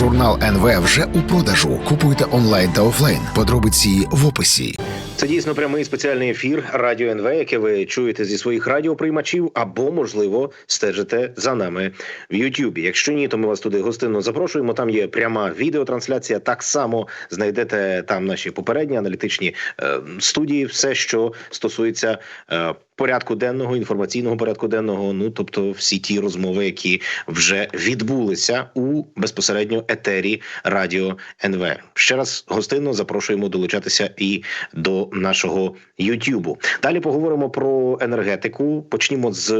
Журнал НВ вже у продажу. Купуйте онлайн та офлайн. Подробиці в описі. Це дійсно прямий спеціальний ефір Радіо НВ, яке ви чуєте зі своїх радіоприймачів, або можливо стежите за нами в Ютубі. Якщо ні, то ми вас туди гостинно запрошуємо. Там є пряма відеотрансляція. Так само знайдете там наші попередні аналітичні е, студії, все, що стосується. Е, Порядку денного інформаційного порядку денного, ну тобто всі ті розмови, які вже відбулися у безпосередньо етері Радіо НВ. Ще раз гостинно запрошуємо долучатися і до нашого Ютубу. Далі поговоримо про енергетику. Почнімо з е,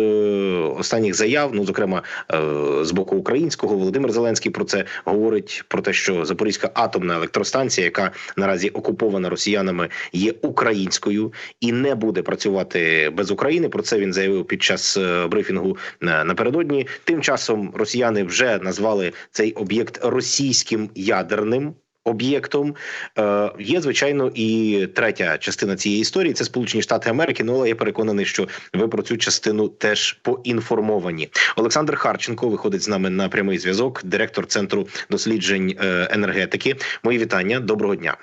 останніх заяв. Ну, зокрема, е, з боку українського Володимир Зеленський про це говорить про те, що Запорізька атомна електростанція, яка наразі окупована росіянами, є українською і не буде працювати без України. Про це він заявив під час е, брифінгу напередодні. Тим часом росіяни вже назвали цей об'єкт російським ядерним. Об'єктом е, є звичайно і третя частина цієї історії. Це Сполучені Штати Америки. Ну але я переконаний, що ви про цю частину теж поінформовані. Олександр Харченко виходить з нами на прямий зв'язок, директор центру досліджень е, енергетики. Мої вітання. Доброго дня.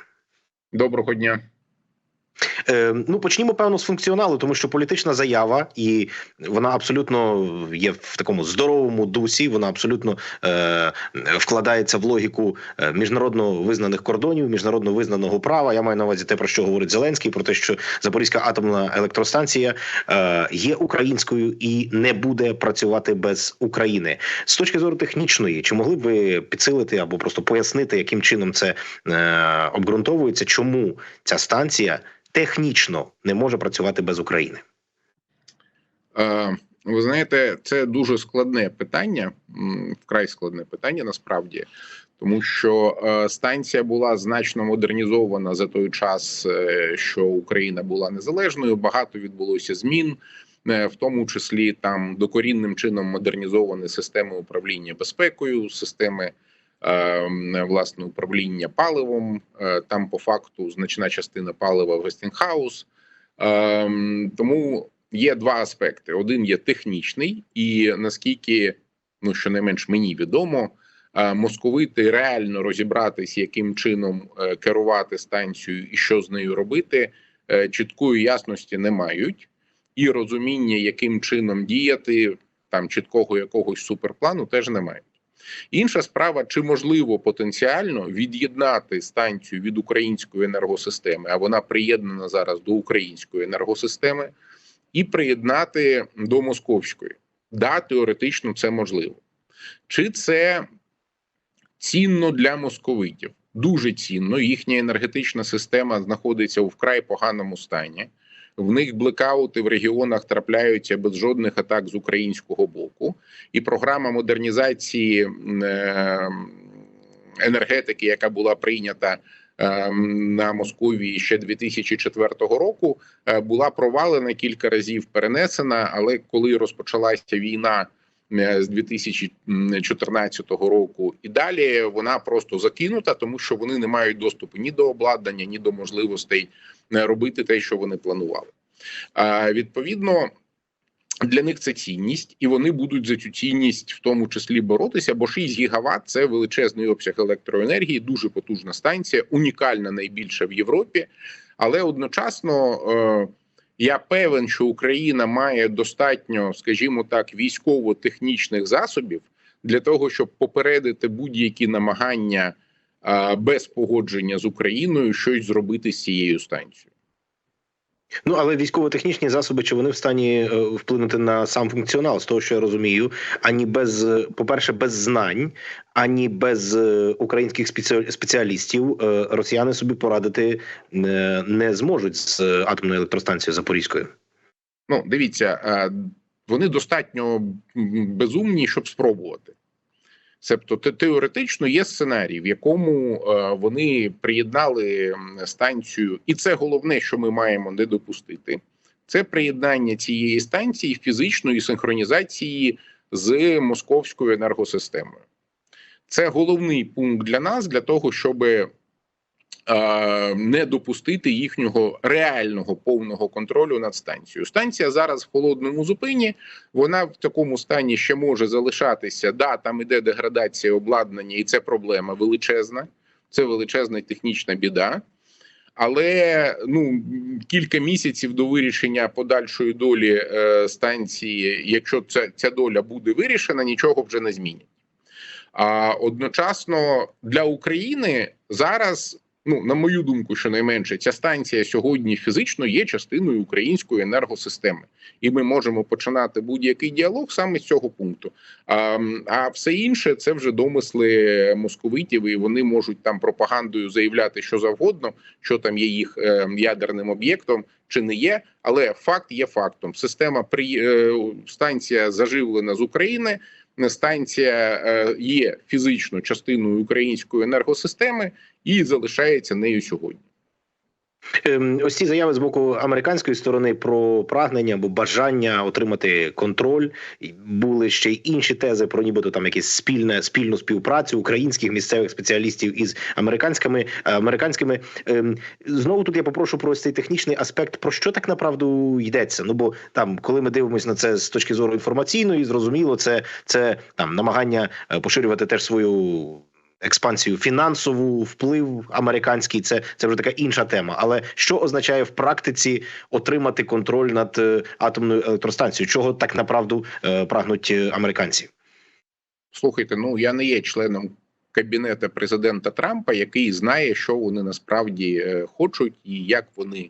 Доброго дня. Е, ну почнімо певно з функціоналу, тому що політична заява, і вона абсолютно є в такому здоровому дусі. Вона абсолютно е, вкладається в логіку е, міжнародно визнаних кордонів, міжнародно визнаного права. Я маю на увазі те, про що говорить Зеленський, про те, що Запорізька атомна електростанція е, є українською і не буде працювати без України. З точки зору технічної, чи могли б ви підсилити або просто пояснити, яким чином це е, обґрунтовується, чому ця станція технічно не може працювати без України? Е, Ви знаєте, це дуже складне питання, вкрай складне питання насправді, тому що е, станція була значно модернізована за той час, е, що Україна була незалежною. Багато відбулося змін, е, в тому числі там докорінним чином модернізовані системи управління безпекою, системи. Е, м, Власне управління паливом Е, там по факту значна частина палива Вестінгхаус. Ем, Тому є два аспекти: один є технічний, і наскільки ну щонайменш мені відомо, е, московити реально розібратись, яким чином е, керувати станцією і що з нею робити, чіткої ясності не мають, і розуміння, яким чином діяти, там чіткого якогось суперплану, теж не мають. Інша справа, чи можливо потенціально від'єднати станцію від української енергосистеми, а вона приєднана зараз до української енергосистеми, і приєднати до московської. Да, теоретично це можливо. Чи це цінно для московитів? Дуже цінно. Їхня енергетична система знаходиться у вкрай поганому стані. В них блекаути в регіонах трапляються без жодних атак з українського боку, і програма модернізації е, енергетики, яка була прийнята е, на Московії ще 2004 року, е, була провалена кілька разів, перенесена. Але коли розпочалася війна з 2014 року і далі, вона просто закинута, тому що вони не мають доступу ні до обладнання, ні до можливостей робити те, що вони планували. А відповідно. Для них це цінність, і вони будуть за цю цінність в тому числі боротися. Бо 6 гігават – це величезний обсяг електроенергії, дуже потужна станція, унікальна найбільша в Європі. Але одночасно е, я певен, що Україна має достатньо, скажімо так, військово-технічних засобів для того, щоб попередити будь-які намагання е, без погодження з Україною щось зробити з цією станцією. Ну але військово-технічні засоби, чи вони в стані е, вплинути на сам функціонал, з того, що я розумію, ані без, по-перше, без знань, ані без е, українських спеціалістів е, росіяни собі порадити не зможуть з атомною електростанцією Запорізькою. Ну, дивіться, вони достатньо безумні, щоб спробувати. Себто теоретично є сценарій, в якому е, вони приєднали станцію, і це головне, що ми маємо не допустити. Це приєднання цієї станції фізичної синхронізації з московською енергосистемою. Це головний пункт для нас для того, щоб не допустити їхнього реального повного контролю над станцією. Станція зараз в холодному зупині. Вона в такому стані ще може залишатися. Да, там іде деградація обладнання, і це проблема величезна. Це величезна технічна біда. Але ну кілька місяців до вирішення подальшої долі е, станції, якщо ця, ця доля буде вирішена, нічого вже не змінить. А одночасно для України зараз, ну на мою думку, щонайменше, ця станція сьогодні фізично є частиною української енергосистеми, і ми можемо починати будь-який діалог саме з цього пункту. А, а все інше це вже домисли московитів, і вони можуть там пропагандою заявляти що завгодно, що там є їх е, ядерним об'єктом чи не є. Але факт є фактом. Система при е, станція заживлена з України. Станція е, є фізично частиною української енергосистеми і залишається нею сьогодні. Ем, Ось ці заяви з боку американської сторони про прагнення або бажання отримати контроль. Були ще й інші тези про нібито там якісь спільне спільну співпрацю українських місцевих спеціалістів із американськими американськими. Ем, Знову тут я попрошу про цей технічний аспект. Про що так направду йдеться? Ну бо там, коли ми дивимося на це з точки зору інформаційної, зрозуміло, це, це там намагання е, поширювати теж свою експансію фінансову, вплив американський. Це це вже така інша тема. Але що означає в практиці отримати контроль над е, атомною електростанцією? Чого так направду е, прагнуть е, американці? Слухайте, ну я не є членом кабінету президента Трампа, який знає, що вони насправді хочуть і як вони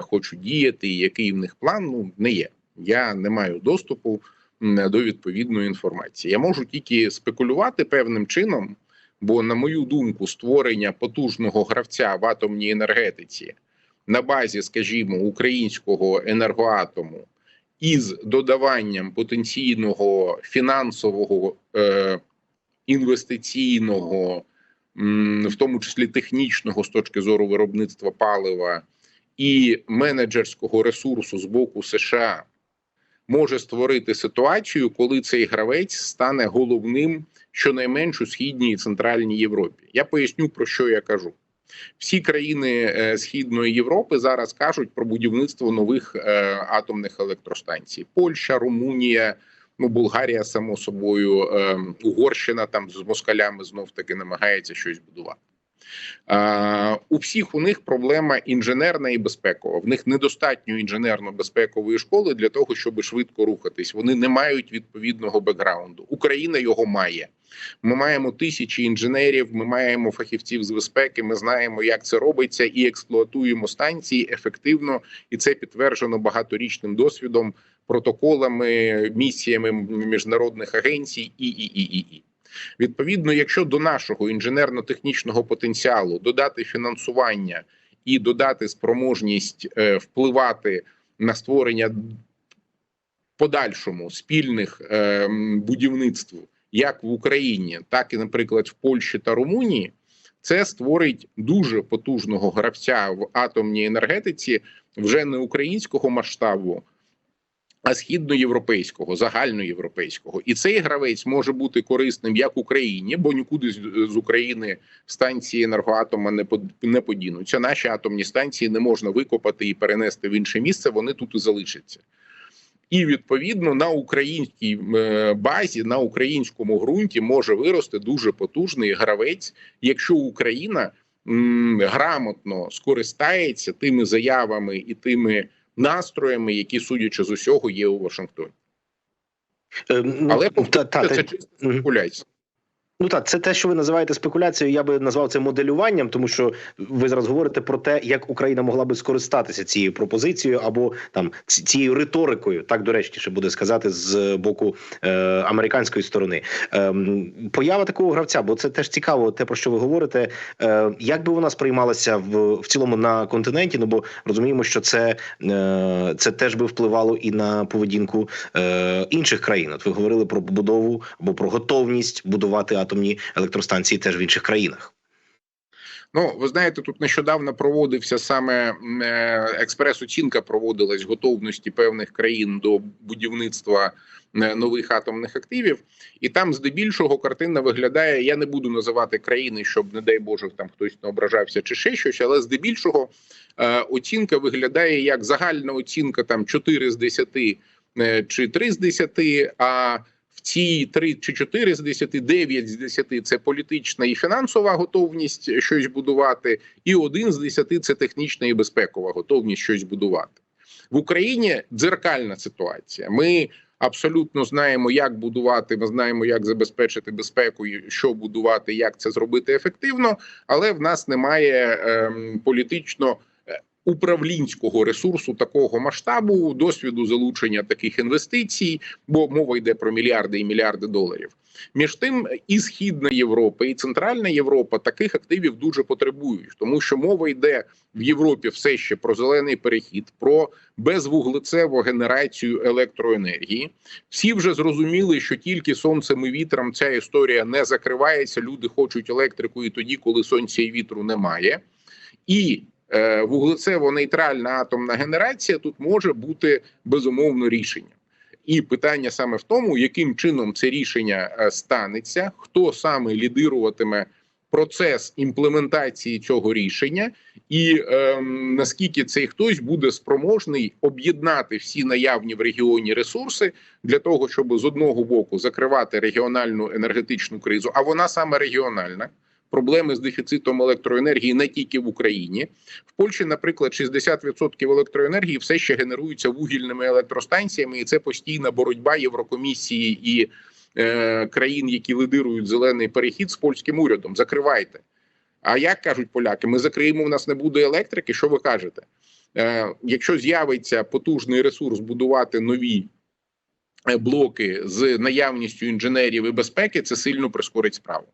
хочуть діяти, і який в них план. Ну не є. Я не маю доступу до відповідної інформації. Я можу тільки спекулювати певним чином, бо, на мою думку, створення потужного гравця в атомній енергетиці на базі, скажімо, українського енергоатому із додаванням потенційного фінансового е, інвестиційного, в тому числі технічного з точки зору виробництва палива і менеджерського ресурсу з боку США може створити ситуацію, коли цей гравець стане головним щонайменш у східній і центральній Європі. Я поясню про що я кажу. Всі країни е, Східної Європи зараз кажуть про будівництво нових е, атомних електростанцій: Польща, Румунія, ну Болгарія, само собою, е, Угорщина там з москалями знов таки намагається щось будувати. У всіх у них проблема інженерна і безпекова. В них недостатньо інженерно-безпекової школи для того, щоб швидко рухатись. Вони не мають відповідного бекграунду. Україна його має. Ми маємо тисячі інженерів, ми маємо фахівців з безпеки. Ми знаємо, як це робиться, і експлуатуємо станції ефективно, і це підтверджено багаторічним досвідом, протоколами, місіями міжнародних агенцій і і і і і. Відповідно, якщо до нашого інженерно-технічного потенціалу додати фінансування і додати спроможність е, впливати на створення подальшому спільних е, будівництв як в Україні, так і, наприклад, в Польщі та Румунії, це створить дуже потужного гравця в атомній енергетиці вже не українського масштабу, а східноєвропейського, загальноєвропейського. І цей гравець може бути корисним як Україні, бо нікуди з, України станції енергоатома не под- подінуться. Наші атомні станції не можна викопати і перенести в інше місце. Вони тут і залишаться. І відповідно на українській е, базі, на українському ґрунті може вирости дуже потужний гравець, якщо Україна грамотно скористається тими заявами і тими настроями, які судячи з усього є у Вашингтоні. Ем, ну, Але та, це чисто спекуляція. Ну так, це те, що ви називаєте спекуляцією. Я би назвав це моделюванням, тому що ви зараз говорите про те, як Україна могла би скористатися цією пропозицією або там цією риторикою, так доречніше буде сказати, з боку е, американської сторони. Ем, поява такого гравця, бо це теж цікаво, те про що ви говорите. Е, як би вона сприймалася в, в цілому на континенті? Ну бо розуміємо, що це, е, це теж би впливало і на поведінку е, інших країн. От ви говорили про побудову або про готовність будувати атомні електростанції теж в інших країнах. Ну, ви знаєте, тут нещодавно проводився саме е, експрес-оцінка проводилась готовності певних країн до будівництва е, нових атомних активів, і там здебільшого картина виглядає. Я не буду називати країни, щоб не дай Боже там хтось не ображався чи ще щось, але здебільшого е, оцінка виглядає як загальна оцінка там 4 з 10 е, чи 3 з 10, а ці 3 чи 4 з 10, 9 з 10 – це політична і фінансова готовність щось будувати, і 1 з 10 – це технічна і безпекова готовність щось будувати. В Україні дзеркальна ситуація. Ми абсолютно знаємо, як будувати. Ми знаємо, як забезпечити безпеку, що будувати, як це зробити ефективно, але в нас немає ем, політично управлінського ресурсу такого масштабу, досвіду залучення таких інвестицій, бо мова йде про мільярди і мільярди доларів. Між тим, і Східна Європа, і Центральна Європа таких активів дуже потребують, тому що мова йде в Європі все ще про зелений перехід, про безвуглецеву генерацію електроенергії. Всі вже зрозуміли, що тільки сонцем і вітром ця історія не закривається. Люди хочуть електрику і тоді, коли сонця і вітру немає, і вуглецево-нейтральна атомна генерація тут може бути безумовно рішенням. І питання саме в тому, яким чином це рішення е, станеться, хто саме лідируватиме процес імплементації цього рішення, і ем, наскільки цей хтось буде спроможний об'єднати всі наявні в регіоні ресурси для того, щоб з одного боку закривати регіональну енергетичну кризу, а вона саме регіональна. Проблеми з дефіцитом електроенергії не тільки в Україні, в Польщі, наприклад, 60% електроенергії все ще генеруються вугільними електростанціями, і це постійна боротьба Єврокомісії і е, країн, які лидирують зелений перехід з польським урядом. Закривайте. А як кажуть поляки, ми закриємо, у нас не буде електрики. Що ви кажете? Е, якщо з'явиться потужний ресурс будувати нові е, блоки з наявністю інженерів і безпеки, це сильно прискорить справу.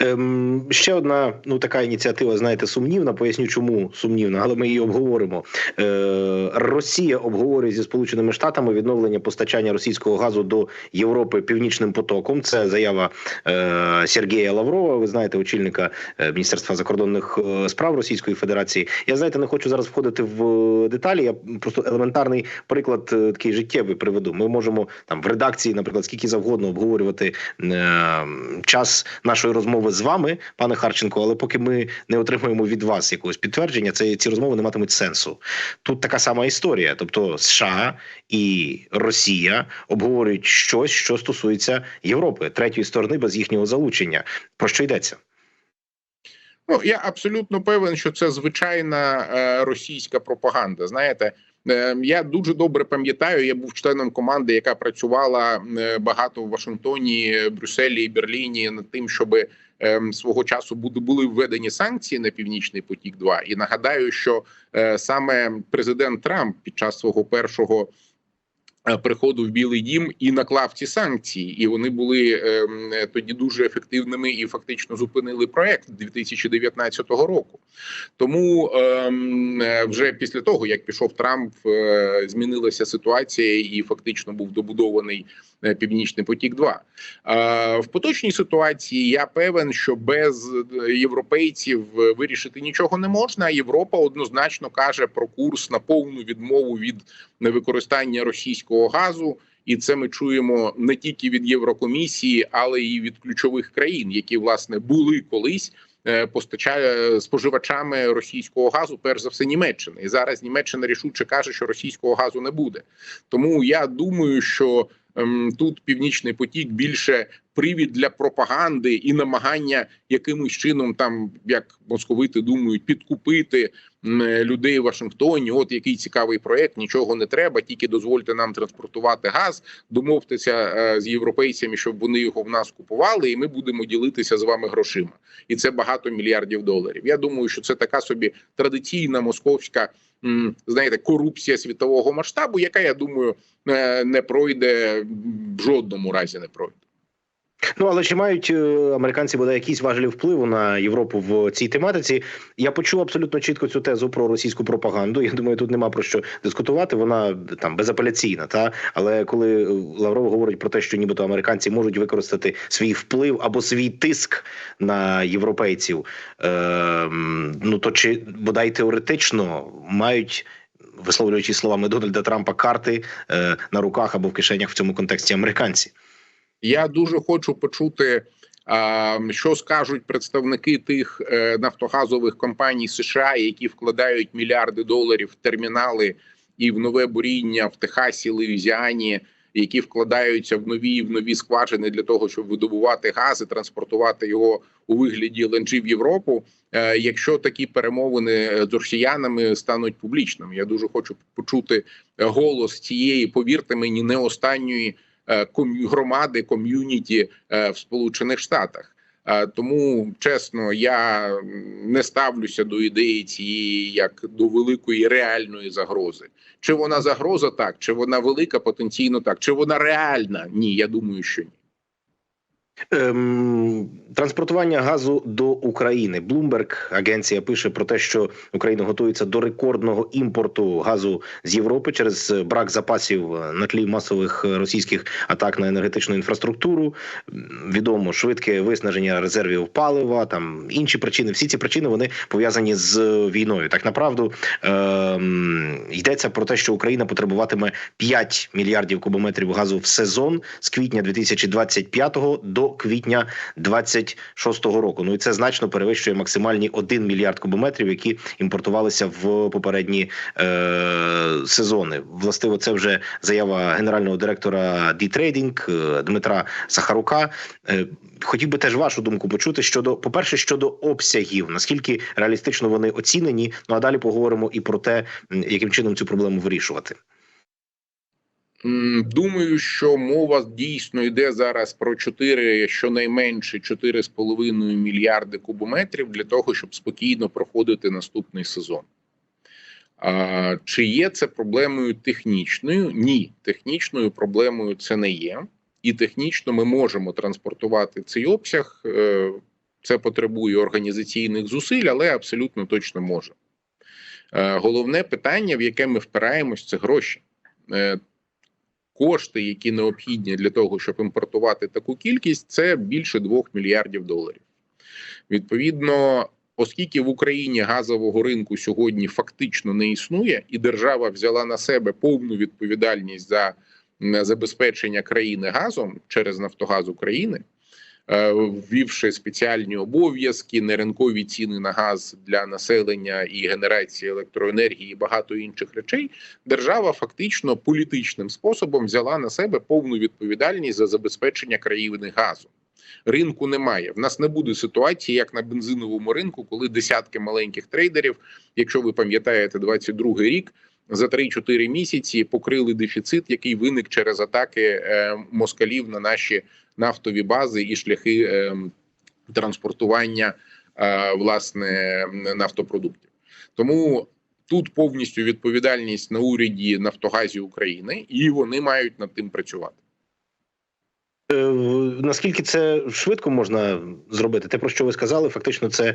Ем, ще одна ну така ініціатива, знаєте, сумнівна. Поясню, чому сумнівна, але ми її обговоримо. Е, Росія обговорює зі Сполученими Штатами відновлення постачання російського газу до Європи північним потоком. Це заява е, Сергія Лаврова. Ви знаєте, очільника е, Міністерства закордонних е, справ Російської Федерації. Я знаєте, не хочу зараз входити в деталі. Я просто елементарний приклад е, такий життєвий приведу. Ми можемо там в редакції, наприклад, скільки завгодно обговорювати е, час нашої розмови з вами, пане Харченко, але поки ми не отримуємо від вас якогось підтвердження, це ці розмови не матимуть сенсу. Тут така сама історія. Тобто США і Росія обговорюють щось, що стосується Європи, третьої сторони без їхнього залучення. Про що йдеться? Ну я абсолютно певен, що це звичайна е, російська пропаганда. Знаєте, е, я дуже добре пам'ятаю. Я був членом команди, яка працювала е, багато в Вашингтоні, Брюсселі і Берліні над тим, щоб свого часу були, введені санкції на північний потік. 2 і нагадаю, що е, саме президент Трамп під час свого першого. е, Приходу в Білий Дім і наклав ці санкції, і вони були ем, тоді дуже ефективними і фактично зупинили проект 2019 року. Тому ем, е, вже після того, як пішов Трамп, е, змінилася ситуація, і фактично був добудований е, Північний потік. 2 е, в поточній ситуації я певен, що без е, європейців е, вирішити нічого не можна. Європа однозначно каже про курс на повну відмову від використання російського газу. І це ми чуємо не тільки від Єврокомісії, але і від ключових країн, які власне були колись е, постачає споживачами російського газу, перш за все, Німеччина. І зараз Німеччина рішуче каже, що російського газу не буде. Тому я думаю, що тут північний потік більше привід для пропаганди і намагання якимось чином, там як московити думають, підкупити людей в Вашингтоні. От який цікавий проект, нічого не треба, тільки дозвольте нам транспортувати газ, домовтеся е, з європейцями, щоб вони його в нас купували, і ми будемо ділитися з вами грошима. І це багато мільярдів доларів. Я думаю, що це така собі традиційна московська. Знаєте, корупція світового масштабу, яка я думаю е, не пройде в жодному разі не пройде. Ну але чи мають е, американці бодай якісь важелі впливу на Європу в цій тематиці? Я почув абсолютно чітко цю тезу про російську пропаганду. Я думаю, тут нема про що дискутувати. Вона там безапеляційна. Та але коли Лавров говорить про те, що нібито американці можуть використати свій вплив або свій тиск на європейців, е, ну то чи бодай теоретично мають. Висловлюючи словами Дональда Трампа карти е, на руках або в кишенях в цьому контексті американці. Я дуже хочу почути, що скажуть представники тих е, нафтогазових компаній США, які вкладають мільярди доларів в термінали і в нове буріння в Техасі, Луїзіані, які вкладаються в нові в нові скважини для того, щоб видобувати газ і транспортувати його у вигляді ЛНЖ в Європу. Е, Якщо такі перемовини з росіянами стануть публічними, я дуже хочу почути голос цієї, повірте мені, не останньої е, громади ком'юніті е, в Сполучених Штатах. Е, Тому чесно, я не ставлюся до ідеї цієї як до великої реальної загрози. Чи вона загроза так, чи вона велика потенційно так, чи вона реальна? Ні, я думаю, що ні. Ем, транспортування газу до України. Bloomberg агенція пише про те, що Україна готується до рекордного імпорту газу з Європи через брак запасів на тлі масових російських атак на енергетичну інфраструктуру. Відомо швидке виснаження резервів палива, там інші причини. Всі ці причини вони пов'язані з війною. Так направду ем, йдеться про те, що Україна потребуватиме 5 мільярдів кубометрів газу в сезон з квітня 2025 до квітня 26 року. Ну і це значно перевищує максимальні 1 мільярд кубометрів, які імпортувалися в попередні е, сезони. Властиво, це вже заява генерального директора D-Trading е, Дмитра Сахарука. Е, Хотів би теж вашу думку почути щодо, по-перше, щодо обсягів, наскільки реалістично вони оцінені. Ну а далі поговоримо і про те, яким чином цю проблему вирішувати. Думаю, що мова дійсно йде зараз про 4, щонайменше 4,5 мільярди кубометрів для того, щоб спокійно проходити наступний сезон. А, Чи є це проблемою технічною? Ні, технічною проблемою це не є. І технічно ми можемо транспортувати цей обсяг. Е, Це потребує організаційних зусиль, але абсолютно точно може. Е, Головне питання, в яке ми впираємось, це гроші. Кошти, які необхідні для того, щоб імпортувати таку кількість, це більше 2 мільярдів доларів. Відповідно, оскільки в Україні газового ринку сьогодні фактично не існує, і держава взяла на себе повну відповідальність за забезпечення країни газом через Нафтогаз України, ввівши спеціальні обов'язки, неринкові ціни на газ для населення і генерації електроенергії, і багато інших речей, держава фактично політичним способом взяла на себе повну відповідальність за забезпечення країни газу. Ринку немає. В нас не буде ситуації, як на бензиновому ринку, коли десятки маленьких трейдерів, якщо ви пам'ятаєте, 22 рік. За 3-4 місяці покрили дефіцит, який виник через атаки е, москалів на наші нафтові бази і шляхи е, транспортування е, власне нафтопродуктів. Тому тут повністю відповідальність на уряді Нафтогазі України, і вони мають над тим працювати. Наскільки це швидко можна зробити? Те, про що ви сказали, фактично, це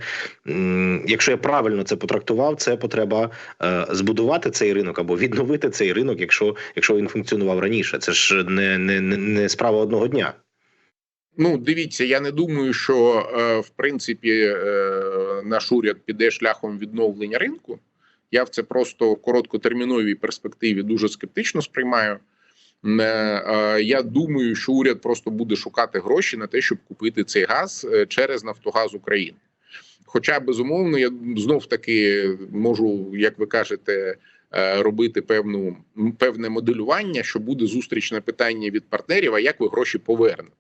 якщо я правильно це потрактував, це потреба е, збудувати цей ринок або відновити цей ринок, якщо якщо він функціонував раніше. Це ж не, не, не справа одного дня. Ну, дивіться, я не думаю, що е, в принципі е, наш уряд піде шляхом відновлення ринку. Я в це просто в короткотерміновій перспективі дуже скептично сприймаю. Е, Я думаю, що уряд просто буде шукати гроші на те, щоб купити цей газ е, через Нафтогаз України. Хоча безумовно, я знов таки можу, як ви кажете, е, робити певну певне моделювання, що буде зустрічне питання від партнерів: а як ви гроші повернете?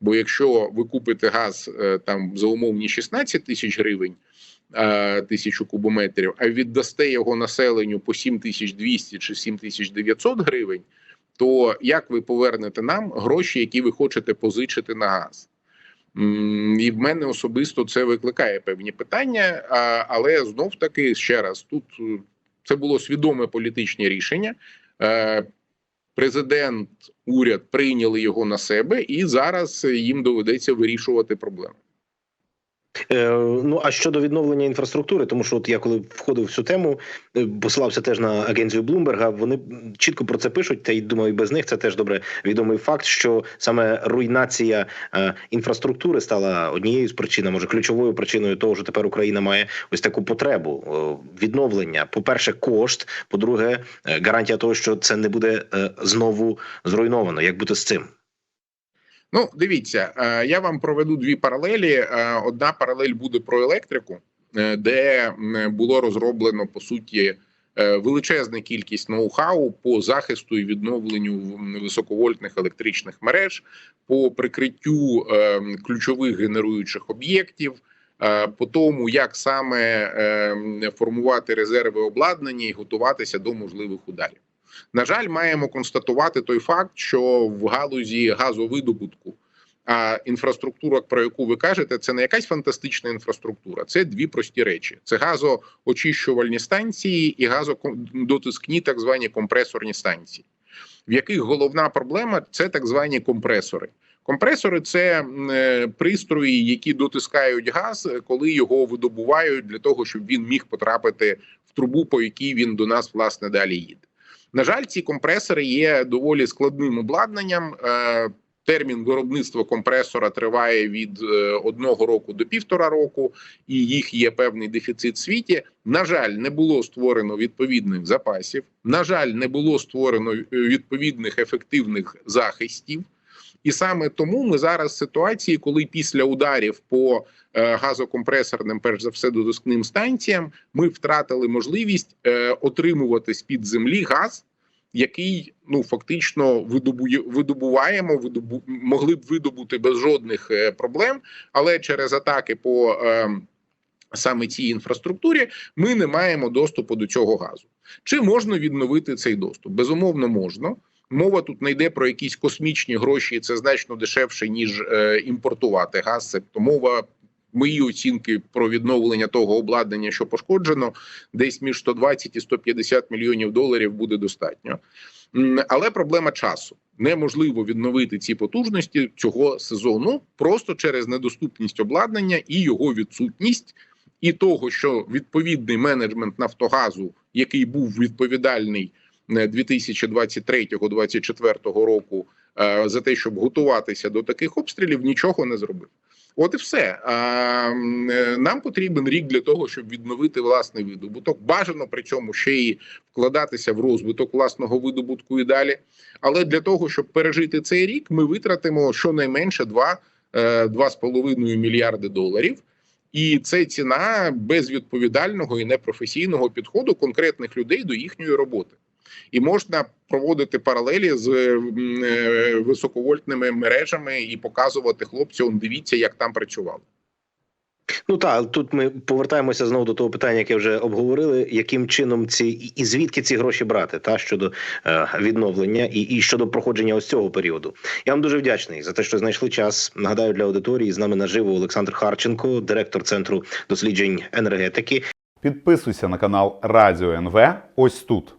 Бо якщо ви купите газ там за умовні 16 тисяч гривень тисячу кубометрів, а віддасте його населенню по 7200 чи 7900 гривень, то як ви повернете нам гроші, які ви хочете позичити на газ? І в мене особисто це викликає певні питання, але знов таки ще раз тут е, це було свідоме політичне рішення. Е, Президент, уряд прийняли його на себе, і зараз їм доведеться вирішувати проблеми. Е, ну а щодо відновлення інфраструктури, тому що от я коли входив в цю тему, е, посилався теж на агенцію Блумберга. Вони чітко про це пишуть. Та й думаю, без них це теж добре відомий факт, що саме руйнація е, інфраструктури стала однією з причин, а може ключовою причиною того, що тепер Україна має ось таку потребу відновлення. По перше, кошт. По-друге, е, гарантія того, що це не буде знову зруйновано. Як бути з цим? Ну, дивіться, е, я вам проведу дві паралелі. Е, Одна паралель буде про електрику, е, де було розроблено по суті величезна кількість ноу-хау по захисту і відновленню високовольтних електричних мереж, по прикриттю ключових генеруючих об'єктів. По тому, як саме формувати резерви обладнання і готуватися до можливих ударів. На жаль, маємо констатувати той факт, що в галузі газовидобутку а інфраструктура, про яку ви кажете, це не якась фантастична інфраструктура. Це дві прості речі: це газоочищувальні станції і газодотискні, так звані компресорні станції, в яких головна проблема це так звані компресори. Компресори це е, пристрої, які дотискають газ, коли його видобувають для того, щоб він міг потрапити в трубу, по якій він до нас власне далі їде. На жаль, ці компресори є доволі складним обладнанням. Е, Термін виробництва компресора триває від е, одного року до півтора року, і їх є певний дефіцит в світі. На жаль, не було створено відповідних запасів. На жаль, не було створено е, відповідних ефективних захистів. І саме тому ми зараз в ситуації, коли після ударів по е, газокомпресорним, перш за все, дотискним станціям, ми втратили можливість е, отримувати з під землі газ, який ну фактично видобує, видобуваємо, видобу, могли б видобути без жодних е, проблем, але через атаки по е, саме цій інфраструктурі ми не маємо доступу до цього газу. Чи можна відновити цей доступ? Безумовно, можна. Мова тут не йде про якісь космічні гроші, і це значно дешевше ніж е, імпортувати газ. Тобто мова мої оцінки про відновлення того обладнання, що пошкоджено, десь між 120 і 150 мільйонів доларів буде достатньо. Але проблема часу неможливо відновити ці потужності цього сезону просто через недоступність обладнання і його відсутність. І того, що відповідний менеджмент Нафтогазу, який був відповідальний 2023-2024 року е, за те, щоб готуватися до таких обстрілів, нічого не зробив. От і все. Е, Нам потрібен рік для того, щоб відновити власний видобуток. Бажано при цьому ще й вкладатися в розвиток власного видобутку і далі. Але для того, щоб пережити цей рік, ми витратимо щонайменше 2, е, 2,5 мільярди доларів. І це ціна безвідповідального і непрофесійного підходу конкретних людей до їхньої роботи. І можна проводити паралелі з е, високовольтними мережами і показувати хлопцям, дивіться, як там працювали. Ну так, тут ми повертаємося знову до того питання, яке вже обговорили, яким чином ці і- і звідки ці гроші брати, та щодо е, відновлення і, і щодо проходження ось цього періоду. Я вам дуже вдячний за те, що знайшли час. Нагадаю для аудиторії з нами наживо Олександр Харченко, директор центру досліджень енергетики. Підписуйся на канал Радіо НВ ось тут.